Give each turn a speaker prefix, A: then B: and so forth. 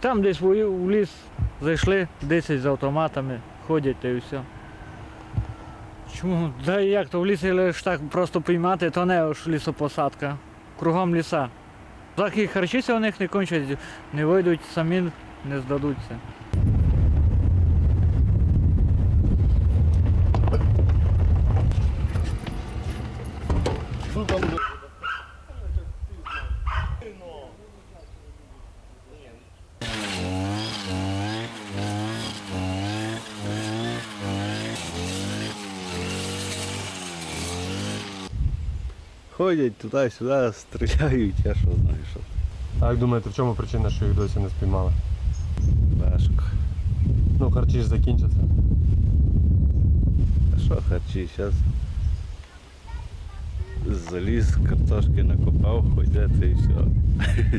A: там десь в ліс зайшли, 10 з автоматами, ходять та і все. Чому? Да як то в лісі лиш так просто піймати, то не ж лісопосадка. Кругом ліса. Так і харчися у них не кончать, не вийдуть, самі не здадуться.
B: Ходять туди-сюди, стріляють, я що знаю, що
C: А як думаєте, в чому причина, що їх досі не спіймали?
B: важко.
C: Ну, харчі ж закінчаться.
B: А що харчі, зараз заліз, картошки накопав, ходять і все.